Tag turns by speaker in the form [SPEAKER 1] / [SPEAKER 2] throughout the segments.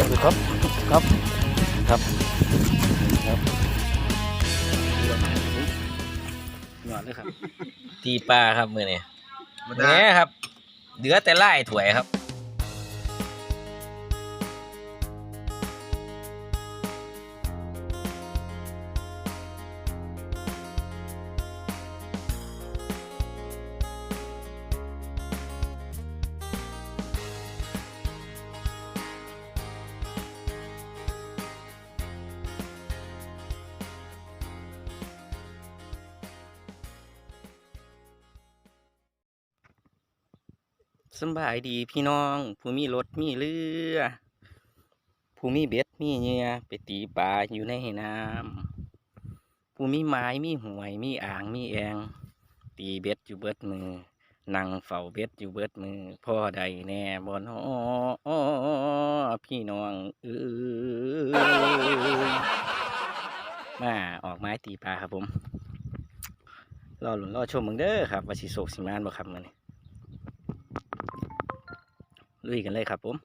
[SPEAKER 1] ครับครับครับครับหยอดเลยครับ ตีปลาครับมือนี่
[SPEAKER 2] มา
[SPEAKER 1] แหน่ครับ เหลือแต่ไล่ถวยครับ สบายดีพี่น้องผู้มีรถมีเรือผู้มีเบ็ดมีเหยื่อไปตีปลาอยู่ในน้ำผู้มีไม้มีหวยมีอ่างมีแองตีเบ็ดอยู่เบิดมือนั่งเฝ้าเบ็ดอยู่เบิดมือ พ่อใดแน่บนอพี่น้องเอ้ยมาออกไม้ตีปลาครับผมรอหลุนรอชมมึงเด้อครับว่าสิโศกสิมานบ่ครับมื้อนี้ ลุยกันเลยครับผม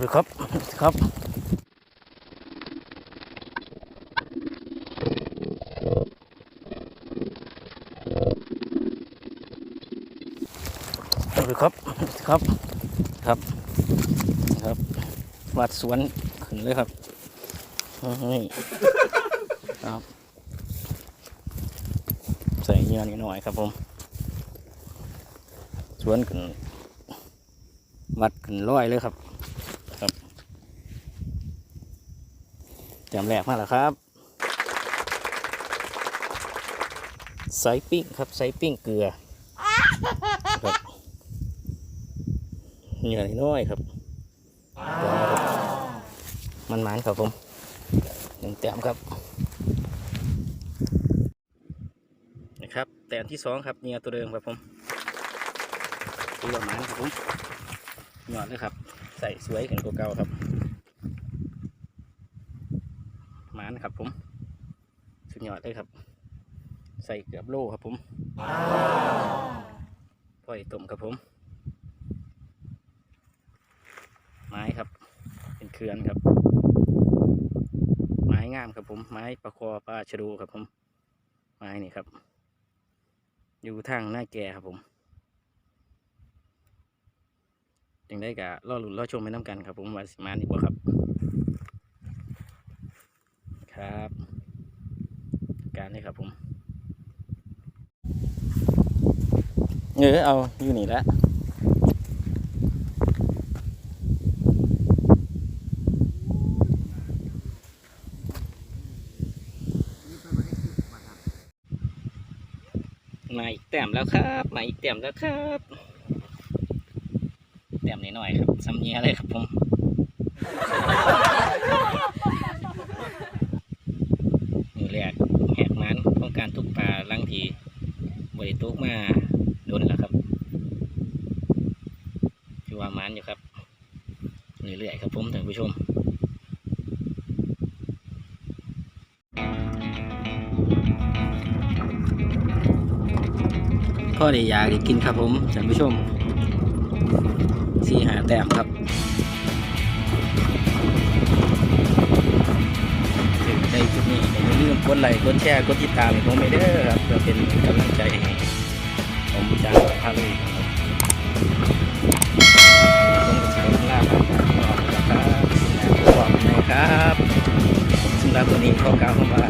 [SPEAKER 1] ครับครับครับครับครับครับวัดสวนขึ้นเลยครับนี่ครับ ใส่เงี้ยนิดหน่อยครับผม สวนขึ้นวัดขึ้นร้อยเลยครับ จำแรกมากแล้วครับไซปิ้งครับไซปิ้งเกลือครับเหนื่อยน้อยครับมันมันๆครับผมหนึ่งแต้มครับนะครับแต้มที่สองครับเหนียตัวเดิมครับผมตัวหมันครับผมหยอดเลยครับ ใส่สวยกันกว่าเก่าครับ หมานครับผม สุดยอดเลยครับ ใส่เกือบโลครับผมปล่อยต้มครับผม ไม้ครับ เป็นเขื่อนครับ ไม้งามครับผม ไม้ประคอปลาชะดูครับผม ไม้นี่ครับ อยู่ทางหน้าแก่ครับผมยังได้กะล่อหลุนล่อชมไปน้ำกันครับผมว่าสิมานี่บ่ครับ ครับ การนี้ครับผมเออเอาอยู่นี่แหละมาอีกแต้มแล้วครับ มาอีกแต้มแล้วครับแต้มนิดหน่อยครับสำเนียเลยครับผมอแรกแหกมัน ของการทุกปลาลังทีบริตุกมาโดนแล้วครับคือว่ามันอยู่ครับเรื่อยๆครับผมท่านผู้ชมพ่อได้อยากได้กินครับผมท่านผู้ชมสี่หาแต้มครับได้จุดนี้ก็อย่า ลืมกดไลค์กดแชร์กดติดตามผมไปเด้อครับเพื่อเป็นกำลังใจให้ผมจางพาลุยครับผมก็จะลาไปก่อนนะครับขอบคุณนะครับสำหรับวันนี้ขอกล่าวคำว่าสวัสดีครับ